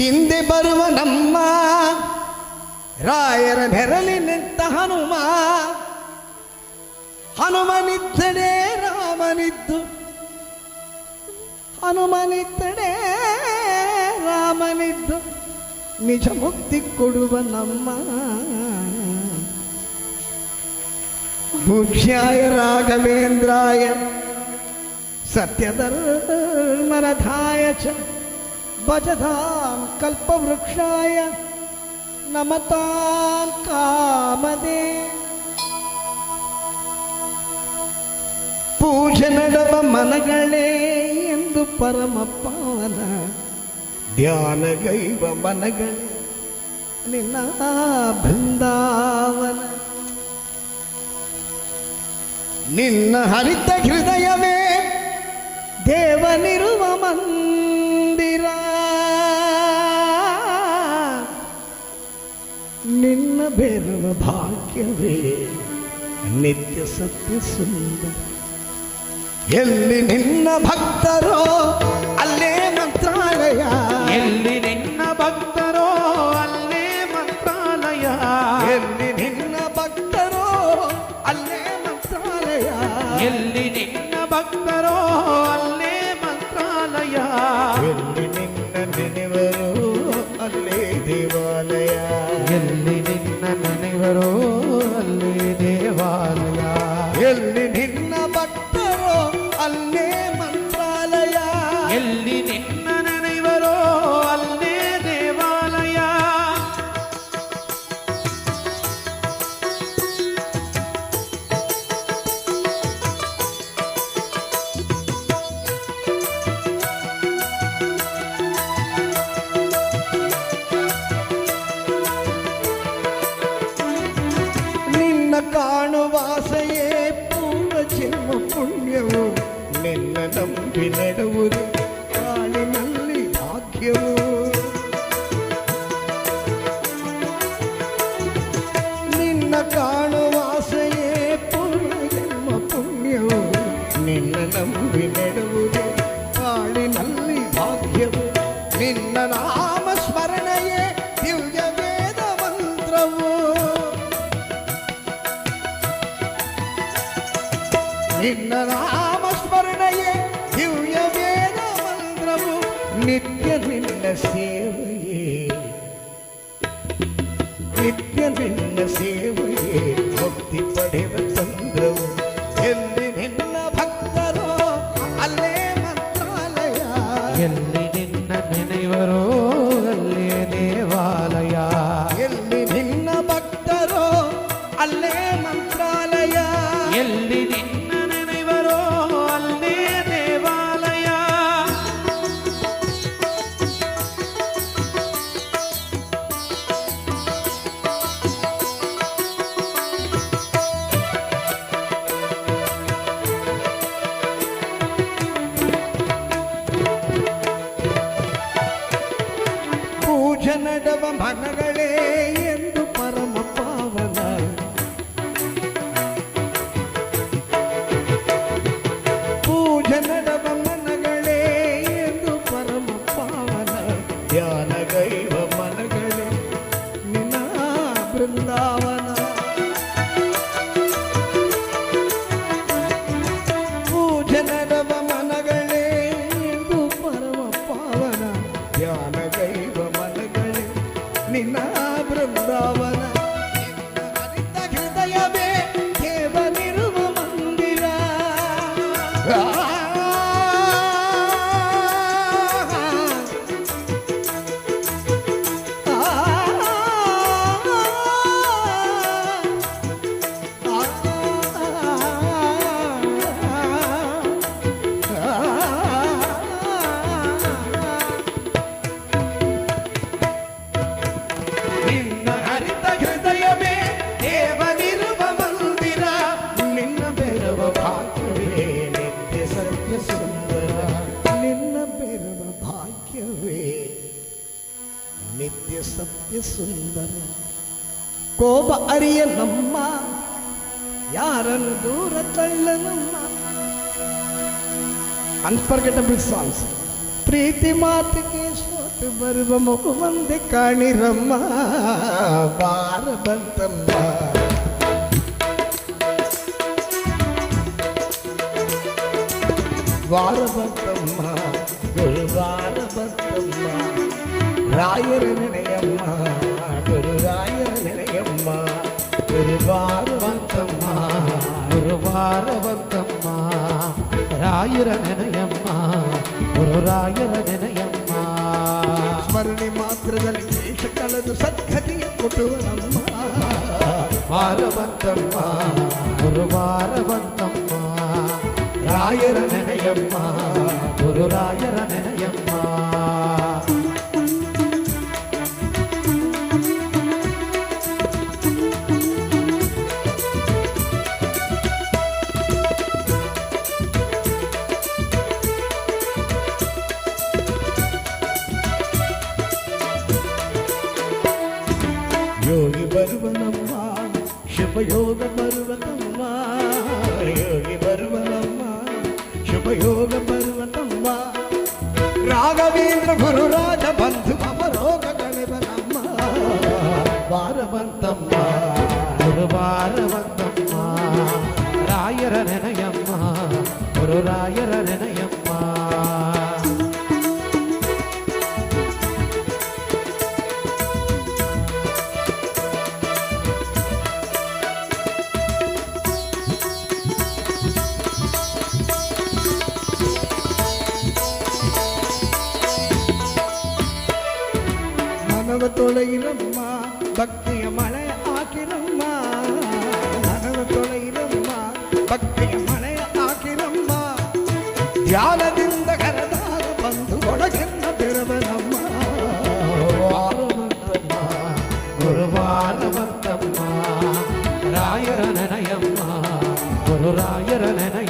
ಹಿಂದೆ ಬರುವ ನಮ್ಮ ರಾಯರ ಬೆರಲಿ ನಿಂತ ಹನುಮ ಹನುಮನಿದ್ದನೇ ರಾಮನಿದ್ದು ಹನುಮನಿದ್ದನೇ ರಾಮನಿದ್ದು ನಿಜ ಮುಕ್ತಿ ಕೊಡುವ ನಮ್ಮ ಭೂಜ್ಯಾಯ ರಾಘವೇಂದ್ರಾಯ ಸತ್ಯಧರ್ಮರಥಾಯ ಚ भजतां कल्पवृक्षाय नमतां कामदे ಪೂಜೆ ನಡವ ಮನಗಳೇ ಎಂದು ಪರಮ ಪಾವನ ಧ್ಯಾನಗೈವ ಮನಗಳೇ ನಿನ್ನ ಬೃಂದಾವನ ನಿನ್ನ ಹರಿತ ಹೃದಯವೇ ದೇವನಿರುವ ಮಂದ ಭೈರವ ಭಾಗ್ಯವೇ ನಿತ್ಯ ಸತ್ಯ ಸುಂದರ ಎಲ್ಲಿ ನಿನ್ನ ಭಕ್ತರೋ ಅಲ್ಲೇ ಮಂತ್ರಾಲಯ ಎಲ್ಲಿ ನಿನ್ನ ಭಕ್ತರೋ ಅಲ್ಲೇ ಮಂತ್ರಾಲಯ ಎಲ್ಲಿ one name. ನೆಡುವುದು ಕಾಲಿನಲ್ಲಿ ಭಾಗ್ಯವು ನಿನ್ನ ಕಾಣುವಾಸೆಯೇ ಪೂರ್ಣೆಮ್ಮ ಪುಣ್ಯವು ನಿನ್ನ ನಂಬಿ ನೆಡುವುದು ಕಾಳಿನಲ್ಲಿ ಭಾಗ್ಯವು ನಿನ್ನ ನಾಮ ಸ್ಮರಣೆಯೇ ದಿವ್ಯ ವೇದ ಮಂತ್ರವು ನಿನ್ನ কাছে దివ్య సత్య సుందర கோப அறிய நம்மா யாரன் தூர தள்ளனம்மா அன்பர்கட்டபிள் சாங்ஸ் ಪ್ರೀತಿ ಮಾತಿಗೆ ಸೋತು ಬರುವ ಮಗು ಮಂದೆ ಕಾಣಿರಮ್ಮ ಬಾರ ಬಂತಮ್ಮ ವಾರ ಬಂತಮ್ಮ ಗುರುವಾರ ಬಂತಮ್ಮ ராயர் நினையம்மா குரு ராயர் நினையம்மா குருவாரவந்தம்மா குருவாரவந்தம்மா ராயர நினையம்மா குரு ராயர நினையம்மா ಸ್ಮರಣೆ ಮಾತ್ರದಲ್ಲಿ ದೇಶ ಕಳೆದು ಸದ್ಗತಿಯ ಕೊಟ್ಟುವನಮ್ಮ ವಾರವಂತಮ್ಮ ಗುರುವಾರವಂತಮ್ಮ ರಾಯರ ನೆನೆಯಮ್ಮ ಗುರುರಾಯರ ನೆನೆಯಮ್ಮ పర్వతమునమ్మా శుభయోగ పర్వతమ్మా యోగి పర్వతమ్మా శుభయోగ పర్వతమ్మా రాఘవేంద్ర గురురాజ బంధు మమరోగ గణివనమ్మా వారవంతమ్మా రాయర నిర్ణయమ్మా గురురాయర மறவ தொலையிலம்மா பக்திய மலை ஆக்கினம்மா மறவ தொலையிலம்மா பக்திய மலை ஆக்கினம்மா ಧ್ಯಾನದಿಂದ ಕರೆದಾಗ ಬಂದು ಒಡಗಿನ್ನ ತಿರುವನಮ್ಮ ಗುರುವಾರವಂತಮ್ಮ ರಾಯರ ನೆನೆಯಮ್ಮ ಗುರುರಾಯರ ನೆನೆಯ